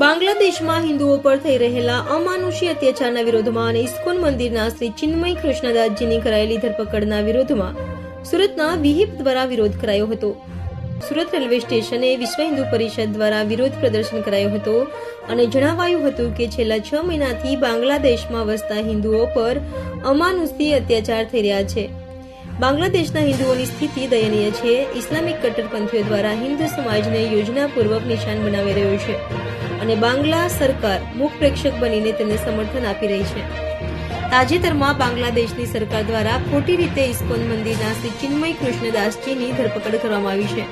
બાંગ્લાદેશમાં હિન્દુઓ પર થઈ રહેલા અમાનુષી અત્યાચારના વિરોધમાં અને ઇસ્કોન મંદિરના શ્રી ચિન્મય કૃષ્ણદાસજીની કરાયેલી ધરપકડના વિરોધમાં સુરતના વિહિપ દ્વારા વિરોધ કરાયો હતો. સુરત રેલવે સ્ટેશને વિશ્વ હિન્દુ પરિષદ દ્વારા વિરોધ પ્રદર્શન કરાયો હતો અને જણાવાયું હતું કે છેલ્લા છ મહિનાથી બાંગ્લાદેશમાં વસતા હિન્દુઓ પર અમાનુષી અત્યાચાર થઈ રહ્યા છે. બાંગ્લાદેશના હિન્દુઓની સ્થિતિ દયનીય છે. ઇસ્લામિક કટ્ટરપંથીઓ દ્વારા હિન્દુ સમાજને યોજનાપૂર્વક નિશાન બનાવી રહ્યો છે અને બાંગ્લા સરકાર મુખ પ્રેક્ષક બનીને તેમને સમર્થન આપી રહી છે. તાજેતરમાં બાંગ્લાદેશની સરકાર દ્વારા ખોટી રીતે ઇસ્કોન મંદિરના શ્રી ચિન્મય કૃષ્ણદાસજીની ધરપકડ કરવામાં આવી છે.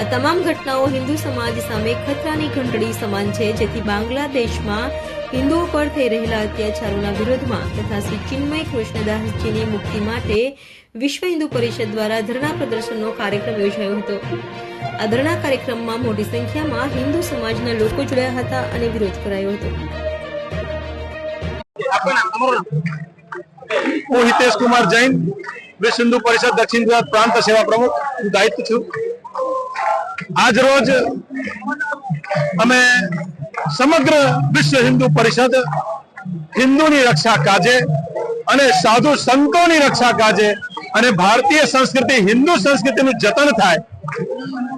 આ તમામ ઘટનાઓ હિન્દુ સમાજ સામે ખતરાની ઘંટડી સમાન છે, જેથી બાંગ્લાદેશમાં હિન્દુઓ પર થઈ રહેલા અત્યાચારોના વિરોધમાં તથા શ્રી ચિન્મય કૃષ્ણદાસજીની મુક્તિ માટે વિશ્વ હિન્દુ પરિષદ દ્વારા ધરણા પ્રદર્શનનો કાર્યક્રમ યોજાયો હતો. આ ધરણા કાર્યક્રમમાં મોટી સંખ્યામાં હિન્દુ સમાજના લોકો જોડાયા હતા અને વિરોધ કરાયો હતો. હું હિતેશ કુમાર જૈન, વિશ્વ હિન્દુ પરિષદ દક્ષિણ ગુજરાત પ્રાંત સેવા પ્રમુખ. દાયિત્વ છું. આજ રોજ અમે સમગ્ર વિશ્વ હિન્દુ પરિષદ હિન્દુની રક્ષા કાજે અને સાધુ સંતોની રક્ષા કાજે અને ભારતીય સંસ્કૃતિ, હિન્દુ સંસ્કૃતિનું જતન થાય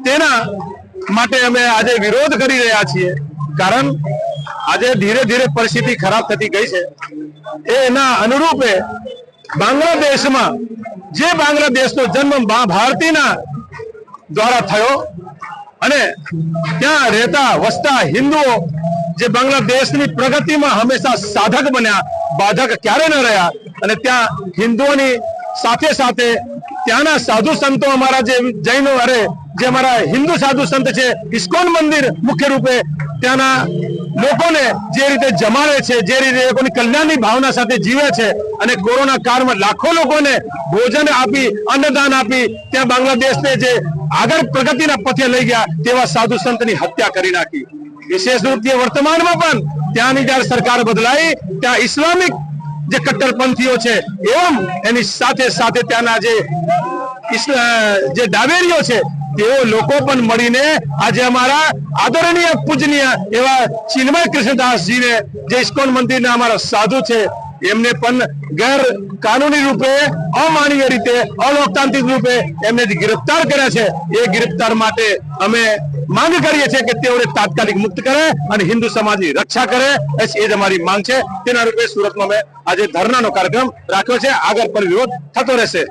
તેના માટે અમે આજે વિરોધ કરી રહ્યા છીએ. કારણ આજે ધીરે ધીરે પરિસ્થિતિ ખરાબ થતી ગઈ છે. એના અનુરૂપે બાંગ્લાદેશમાં, જે બાંગ્લાદેશનો જન્મ ભારતીના દ્વારા થયો અને ત્યાં રહેતા વસતા હિન્દુઓ જે બાંગ્લાદેશની પ્રગતિમાં હંમેશા સાધક બન્યા, બાધક ક્યારે ન રહ્યા? અને ત્યાં હિન્દુઓની સાથે સાથે ત્યાંના સાધુ સંતો અમારા જે જૈનો અરે, જે અમારા હિન્દુ સાધુ સંત છે, ઇસ્કોન મંદિર મુખ્ય રૂપે ત્યાંના લોકોને જે રીતે જમાવે છે, જે રીતે લોકોની કલ્યાણની ભાવના સાથે જીવે છે અને કોરોના કાળમાં લાખો લોકોને ભોજન આપી, અન્નદાન આપી, ત્યાં બાંગ્લાદેશને જે આગળ પ્રગતિના પથે લઈ ગયા તેવા સાધુ સંતની હત્યા કરી નાખી. વિશેષ રૂપથી વર્તમાનમાં પણ ત્યાંની જયારે સરકાર બદલાઈ, ત્યાં ઇસ્લામિક જે કટ્ટરપંથીઓ છે એવમ એની સાથે સાથે ત્યાંના જે જે ડાબેરીઓ છે, તેઓ લોકો પણ મળીને આજે અમારા આદરણીય, પૂજનીય એવા ચિન્મય કૃષ્ણદાસજીને જે ઇસ્કોન મંદિરના અમારા સાધુ છે, એમને પણ ગેર કાનૂની રૂપે, અમાનવીય રીતે, અલોકતાંત્રિક રૂપે એમને ગિરફતાર કર્યા છે. એ ગિરફ્તાર માટે અમે માંગ કરીએ છીએ કે તેઓને તાત્કાલિક મુક્ત કરે અને હિન્દુ સમાજની રક્ષા કરે. એ જ અમારી માંગ છે. તેના રૂપે સુરતમાં અમે આજે ધરણાનો કાર્યક્રમ રાખ્યો છે. આગળ પણ વિરોધ થતો રહેશે.